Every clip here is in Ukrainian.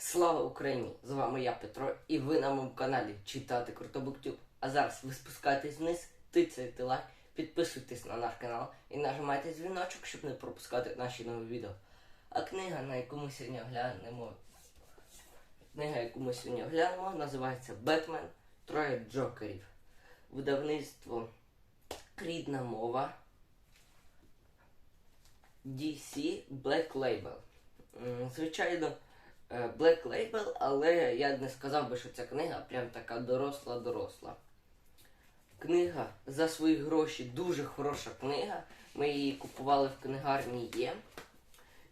Слава Україні! З вами я Петро, і ви на моєму каналі Читати Круто Буктюб. А зараз ви спускаєтесь вниз, тицяйте лайк, підписуйтесь на наш канал і нажимайте дзвіночок, щоб не пропускати наші нові відео. А книга, на яку ми сьогодні оглянемо, книга, яку ми сьогодні оглянемо, називається Бетмен Троє Джокерів. Видавництво Рідна мова. DC Black Label. Звичайно, Black Label, але я не сказав би, що ця книга прям така доросла-доросла. Книга за свої гроші дуже хороша книга. Ми її купували в книгарні Є.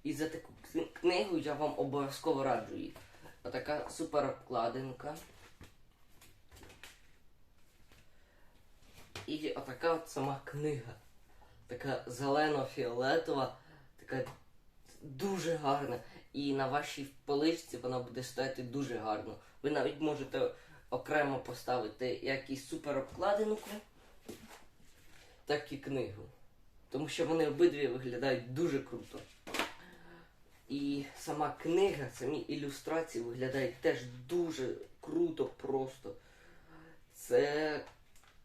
І за таку книгу я вам обов'язково раджу її. Отака супер обкладинка. І отака от сама книга. Така зелено-фіолетова, така дуже гарна. І на вашій поличці вона буде стояти дуже гарно. Ви навіть можете окремо поставити як і супер обкладинку, так і книгу. Тому що вони обидві виглядають дуже круто. І сама книга, самі ілюстрації виглядають теж дуже круто просто. Це,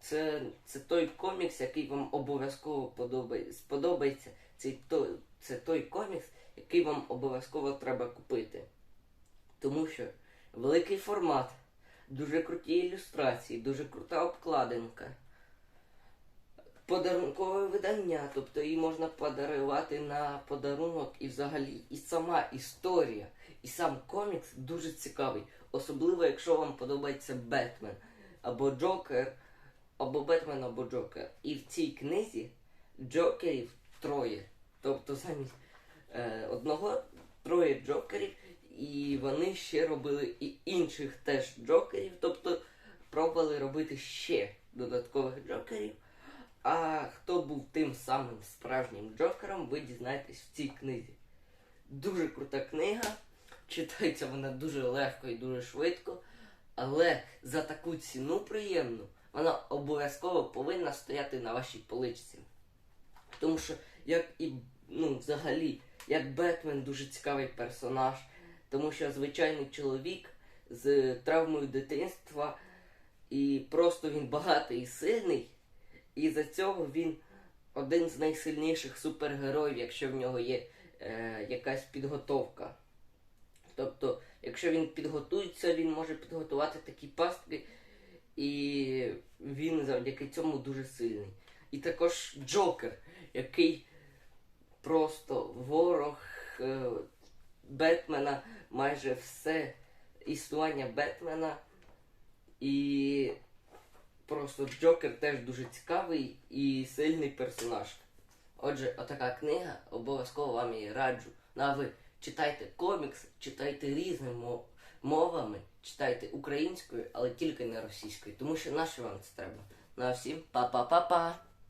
це, це той комікс, який вам обов'язково подобає, сподобається. Це той, це той комікс, який вам обов'язково треба купити. Тому що великий формат, дуже круті ілюстрації, дуже крута обкладинка. Подарункове видання, тобто її можна подарувати на подарунок і взагалі і сама історія, і сам комікс дуже цікавий. Особливо, якщо вам подобається Бетмен або Джокер, або Бетмен, або Джокер. І в цій книзі Джокерів троє. Тобто замість е, одного троє Джокерів, і вони ще робили і інших теж Джокерів, тобто пробували робити ще додаткових Джокерів. А хто був тим самим справжнім Джокером, ви дізнаєтесь в цій книзі. Дуже крута книга. Читається вона дуже легко і дуже швидко. Але за таку ціну приємну вона обов'язково повинна стояти на вашій поличці. Тому що, як і ну, взагалі, як Бетмен дуже цікавий персонаж, тому що звичайний чоловік з травмою дитинства, і просто він багатий і сильний. І за цього він один з найсильніших супергероїв, якщо в нього є е, якась підготовка. Тобто, якщо він підготується, він може підготувати такі пастки, і він завдяки цьому дуже сильний. І також Джокер, який просто ворог е, Бетмена, майже все існування Бетмена. І Просто Джокер теж дуже цікавий і сильний персонаж. Отже, отака книга, обов'язково вам її раджу. Ну а ви читайте комікс, читайте різними мов- мовами, читайте українською, але тільки не російською, тому що наше вам це треба. На всім па-па-па-па!